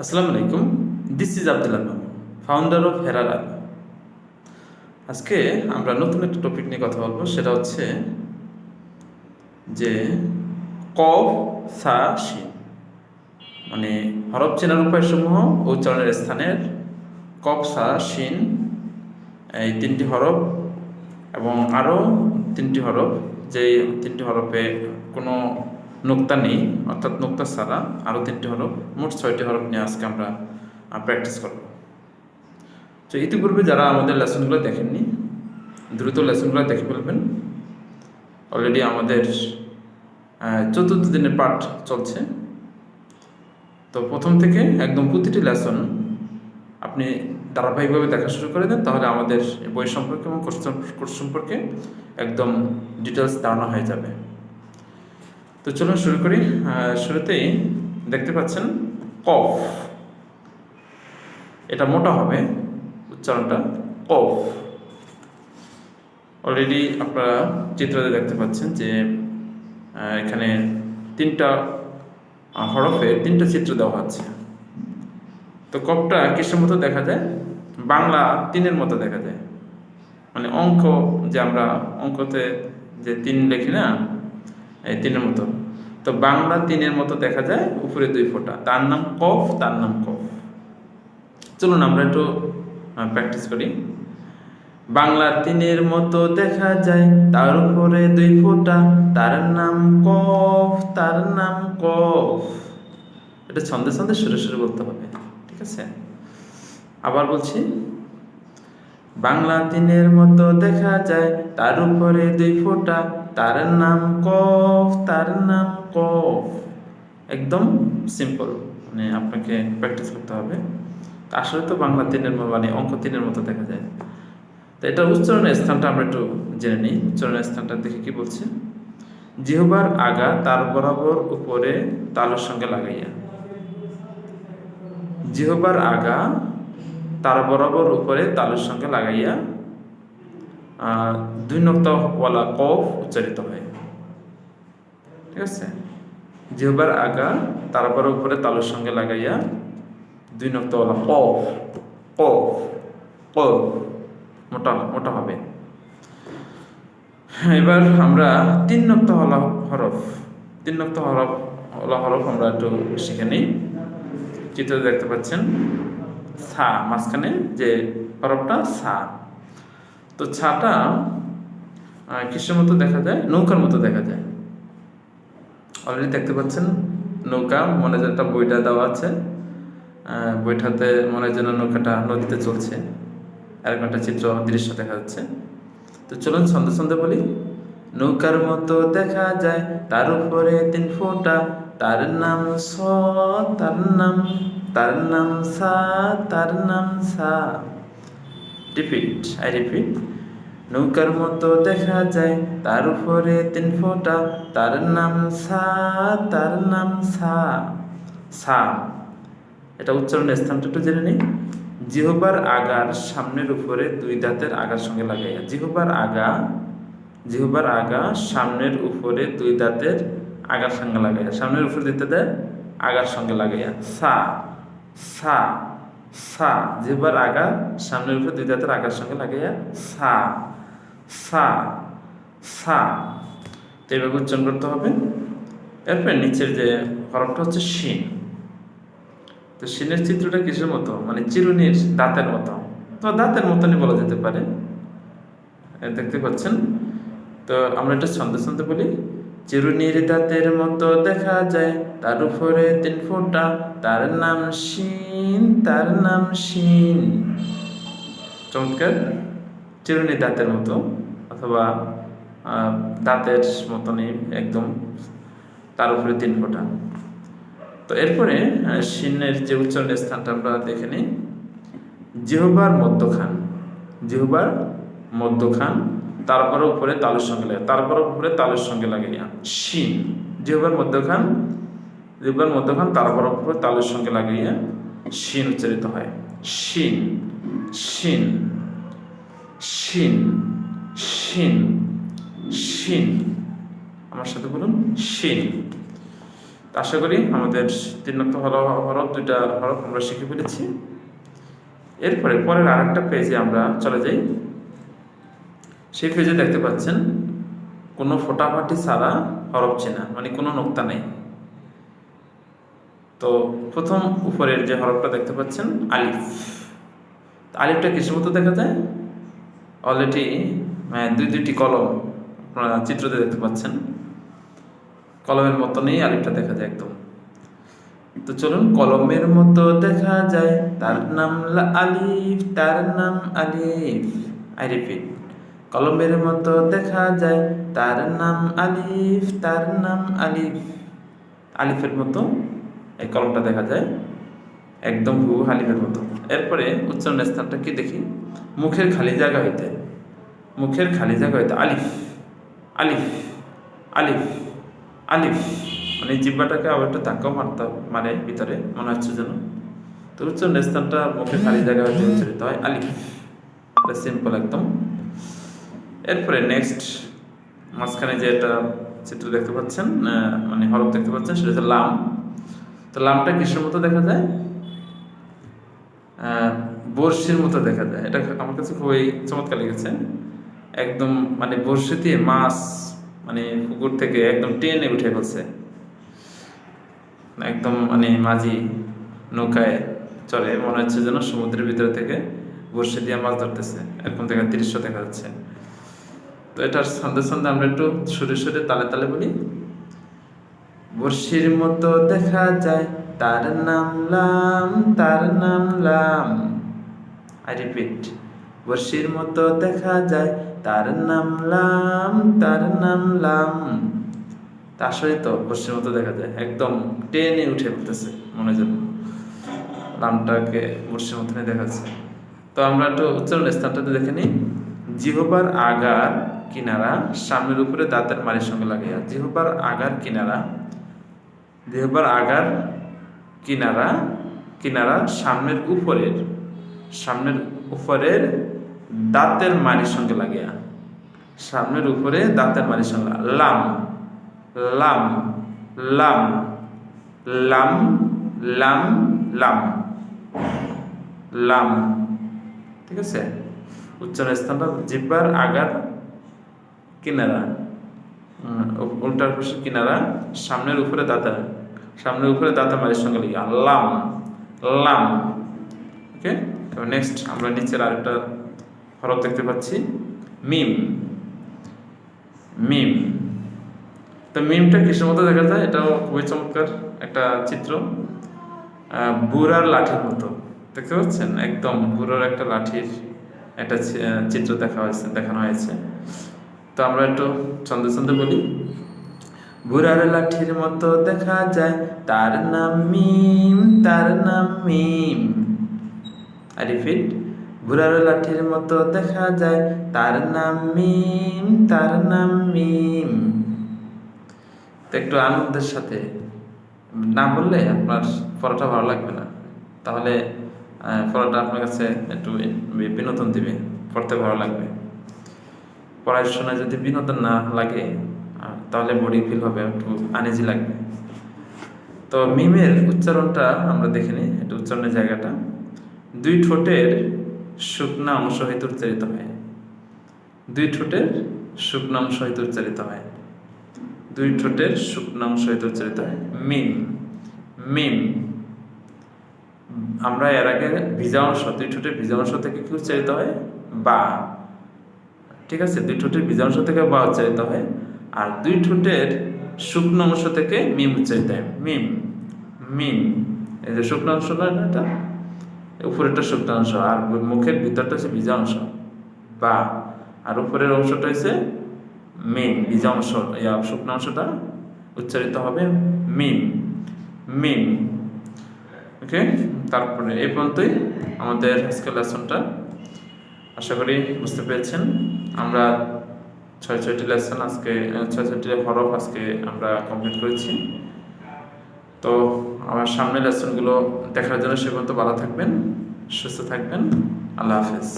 আসসালামু আলাইকুম। This is Abdul Alam founder of হেরার আজকে আমরা নতুন একটা টপিক নিয়ে কথা বলব, সেটা হচ্ছে যে কফ, সা, শিন। মানে হরফ চেনার উপায়সমূহ উচ্চারণের স্থানের কফ, সা, শিন, এই তিনটি হরফ এবং আরও তিনটি হরফ যে তিনটি হরফে কোনো নোক্তা নেই, অর্থাৎ নোক্তা ছাড়া আরও তিনটি হরফ, মোট ছয়টি হরফ নিয়ে আজকে আমরা প্র্যাকটিস করব। তো ইতিপূর্বে যারা আমাদের লেসনগুলো দেখেননি, দ্রুত লেসনগুলো দেখে ফেলবেন। অলরেডি আমাদের চতুর্থ দিনের পাঠ চলছে। তো প্রথম থেকে একদম প্রতিটি লেসন আপনি ধারাবাহিকভাবে দেখা শুরু করে দেন, তাহলে আমাদের বই সম্পর্কে এবং কোর্স সম্পর্কে একদম ডিটেলস ধারণা হয়ে যাবে। তো চলুন শুরু করি। শুরুতেই দেখতে পাচ্ছেন কফ। এটা মোটা হবে, উচ্চারণটা কফ। অলরেডি আপনারা চিত্রতে দেখতে পাচ্ছেন যে এখানে তিনটা হরফে তিনটা চিত্র দেওয়া আছে। তো কপটা কিসের মতো দেখা যায়? বাংলা তিনের মতো দেখা যায়। মানে অঙ্ক যে আমরা, অঙ্কতে যে তিন লিখি না এই তিনের মতো। তো বাংলা তিনের মতো দেখা যায় উপরে দুই ফোঁটা। তার নাম কফ, তার নাম কফ। চলুন আমরা একটু প্র্যাকটিস করি। বাংলা তিনের মতো দেখা যায়, তার উপরে দুই ফোঁটা। তার নাম কফ, তার নাম কফ। এটা ছন্দে ছন্দে সুরে সুরে বলতে হবে, ঠিক আছে? আবার বলছি। বাংলা তিনের মতো দেখা যায়, তার উপরে দুই ফোঁটা। তার নাম কফ, তার নাম কফ। একদম সিম্পল মানে আপনাকে প্র্যাকটিস করতে হবে। আসলে তো বাংলা তিনের মানে অঙ্ক তিনের মতো দেখা যায়। তো এটা উচ্চারণের স্থানটা আমরা একটু জেনে নিই। উচ্চারণের স্থানটা দেখে কি বলছে? জিহবার আগা তার বরাবর উপরে তালুর সঙ্গে লাগাইয়া। জিহবার আগা তার বরাবর উপরে তালুর সঙ্গে লাগাইয়া দুই নক্তাওয়ালা কফ উচ্চারিত হয়। ঠিক আছে? জিহবার আগা, তারপর উপরে তালুর সঙ্গে লাগাইয়া দুই নক্তাওয়ালা কফ কফ কফ মোটা মোটা হবে। এবার আমরা তিন নক্তা হলা হরফ, তিন নক্তা হরফ হরফ আমরা একটু শিখে নিই। চিত্র দেখতে পাচ্ছেন? সা, মাঝখানে যে হরফটা সা। তো ছাটা কিসের মতো দেখা যায়, নৌকার মতো দেখা যায়। অলরেডি দেখতে পাচ্ছেন, নৌকা, মনে হয় একটা বইটা দেওয়া আছে। বইটাতে মনে যেন নৌকাটা নদীতে চলছে। এরকম একটা চিত্র, দৃশ্য দেখা যাচ্ছে। তো চলুন ছন্দে ছন্দে বলি। নৌকার মতো দেখা যায়, তার উপরে তিন ফোঁটা। তার নাম স, তার নাম তার নাম সা, তার নাম সা। রিপিট আই রিপিট নৌকার মতো দেখা যায়, তার উপরে তিন ফোঁটা। তার নাম সা, তার নাম সা। সা। এটা উচ্চারণের স্থানটা একটু জেনে নিই। জিহবার আগার সামনের উপরে দুই দাঁতের আগার সঙ্গে লাগাইয়া। জিহবার আগা জিহবার আগা সামনের উপরে দুই দাঁতের আগার সঙ্গে লাগাইয়া। সামনের উপরে দুই দেয় আগার সঙ্গে লাগাইয়া। সা সা সা। জিহবার আগা সামনের উপরে দুই দাঁতের আগার সঙ্গে লাগাইয়া সা। সা সা। তো এইভাবে উচ্চারণ করতে হবে। এরপর নিচের যে হরফটা হচ্ছে শিন। তো শিনের চিত্রটা কিসের মতো? মানে চিরুনির দাঁতের মতো। তো দাঁতের মতনই বলা যেতে পারে। দেখতে পাচ্ছেন? তো আমরা এটা ছন্দে ছন্দে বলি। চিরুনির দাঁতের মতো দেখা যায়, তার উপরে তিন ফোঁটা। তার নাম শিন, তার নাম শিন। চমৎকার। চিরুনি দাঁতের মতো। অথবা দাঁতের মতনই একদম তার উপরে তিন ফোঁটা। তো এরপরে শিনের যে উচ্চারণের স্থানটা আমরা দেখে নিই। জিহবার মধ্যখান জিহবার মধ্যখান, তারপর উপরে তালুর সঙ্গে লাগে, তারপর উপরে তালুর সঙ্গে লাগাইয়া শিন জিহবার মধ্যখান জিহবার মধ্যখান, তারপর উপরে তালুর সঙ্গে লাগাইয়া শিন উচ্চারিত হয়। শিন শিন শিন শিন শিন। আমার সাথে বলুন, শিন। আশা করি আমাদের তিন নম্বর হরফ, দুইটা হরফ আমরা শিখে ফেলেছি। এরপরে পরের আরেকটা পেজে আমরা চলে যাই। সেই পেজে দেখতে পাচ্ছেন, কোনো ফোটাফাটি ছাড়া হরফ চেনা মানে কোনো নোক্তা নেই। তো প্রথম উপরের যে হরফটা দেখতে পাচ্ছেন, আলিফ। আলিফটা কিসের মতো দেখা যায়? অলরেডি দুই দুইটি কলম আপনারা চিত্রতে দেখতে পাচ্ছেন। কলমের মতো নেই আলিফটা দেখা যায় একদম। তো চলুন, কলমের মতো দেখা যায়। তার নাম আলিফ, তার নাম আলিফ। I repeat. কলমের মতো দেখা যায়। তার নাম আলিফ, তার নাম আলিফ। আলিফের মতো এই কলমটা দেখা যায়। একদম হু, আলিফের মতো। এরপরে উচ্চারণের স্থানটা কি দেখি? মুখের খালি জায়গা হইতে। মুখের খালি জায়গা হয়তো আলিফ আলিফ আলিফ আলিফ। মানে জিব্বাটাকে আবার একটু ধাক্কাও মারতে মানে ভিতরে, মনে হচ্ছে যেন। তো উচ্চারণের স্থানটা মুখের খালি জায়গা হয়তো উচ্চারিত হয়, আলিফ। সিম্পল একদম। এরপরে নেক্সট মাঝখানে যে একটা চিত্র দেখতে পাচ্ছেন মানে হরফ দেখতে পাচ্ছেন, সেটা হচ্ছে লাম। তো লামটা কিসের মতো দেখা যায়? বড়শির মতো দেখা যায়। এটা আমার কাছে খুবই চমৎকার লেগেছে। একদম মানে বড়শি দিয়ে মাছ মানে পুকুর থেকে একদম টেনে উঠে ফেলছে। একদম মানে মাঝি নৌকায় চলে মনে হচ্ছে যেন সমুদ্রের ভিতরে থেকে বড়শি দিয়ে মাছ ধরতেছে। এরকম দেখা, দৃশ্য দেখা যাচ্ছে। তো এটার সন্ধ্যে সন্ধ্যে আমরা একটু সুরে সুরে তালে তালে বলি, বর্ষির মতো দেখা যায়, তার নাম লাম, তার নাম লাম। আই রিপিট বর্ষির মতো দেখা যায় তার নাম লাম, তার নাম লাম। আসলে তো বর্ষির মতো দেখা যায়। একদম টেনে উঠে উঠতেছে মনে যেন। লামটাকে বর্ষির মতনই দেখাচ্ছে। তো আমরা একটু উচ্চারণ স্থানটাতে দেখে নিই। জিহবার আগার কিনারা সামনের উপরে দাঁতের মারির সঙ্গে লাগাইয়া। জিহবার আগার কিনারা, জিহবার আগার কিনারা কিনারা সামনের উপরের সামনের উপরের দাঁতের মারির সঙ্গে লাগিয়া। সামনের উপরে দাঁতের মারির সঙ্গে লাম লাম লাম লাম লাম লাম লাম। ঠিক আছে? উচ্চারণ স্থানটা জিব্বার আগার কিনারা। উল্টার পাশে কিনারা, সামনের উপরে দাঁতা সামনের উপরে দাঁতা মারির সঙ্গে লিখি লাম লাম। ওকে নেক্সট আমরা নিচের আরেকটা হরফ দেখতে পাচ্ছি। মিম। মিম। তো মিমটা কিসের মতো দেখা যায়, এটাও খুবই চমৎকার একটা চিত্র। বুড়ার লাঠির মতো। দেখতে পাচ্ছেন? একদম বুড়ার একটা লাঠির একটা চিত্র দেখা হয়েছে, দেখানো হয়েছে। তো আমরা একটু ছন্দে ছন্দে বলি। বুড়ার লাঠির মতো দেখা যায়, তার নাম মিম, তার নাম মিম। আই রিপিট বুড়ার লাঠির মতো দেখা যায়, তার নাম মিম, তার নাম মিম। তো একটু আনন্দের সাথে, না বললে আপনার পড়াটা ভালো লাগবে না। তাহলে পড়াটা আপনার কাছে একটু বিনোদন দিবে, পড়তে ভালো লাগবে। পড়াশোনায় যদি বিনোদন না লাগে তাহলে বোরিং ফিল হবে, একটু আনেজি লাগবে। তো মিমের উচ্চারণটা আমরা দেখে নিই একটু উচ্চারণের জায়গাটা। দুই ঠোঁটের শুকনা অংশ হইতে উচ্চারিত হয়। দুই ঠোঁটের শুকনা অংশ হইতে উচ্চারিত হয়। দুই ঠোঁটের শুকনো অংশ হইতে উচ্চারিত হয়। মিম। মিম। আমরা এর আগে ভিজা অংশ, দুই ঠোঁটের ভিজা অংশ থেকে কি উচ্চারিত হয়? বা। ঠিক আছে, দুই ঠোঁটের ভিজা অংশ থেকে বা উচ্চারিত হয়। আর দুই ঠোঁটের শুকনো অংশ থেকে মিম উচ্চারিত হয়। মিম। মিম। এই যে শুকনো অংশ না, এটা? উপরেরটা শুকনো অংশ, আর মুখের ভিতরটা হচ্ছে ভিজা অংশ, বা আর উপরের অংশটা হচ্ছে মিম ভিজা অংশ শুকনো অংশটা উচ্চারিত হবে মিম মিম। ওকে, তারপরে এই পর্যন্তই আমাদের আজকের লেসনটা। আশা করি বুঝতে পেরেছেন। আমরা ছয় ছয়টি লেসন আজকে, ছয় ছয়টি হরফ আজকে আমরা কমপ্লিট করেছি। তো আমার সামনের লেসনগুলো দেখার জন্য সে পর্যন্ত ভালো থাকবেন সুস্থ থাকবেন আল্লাহ হাফেজ।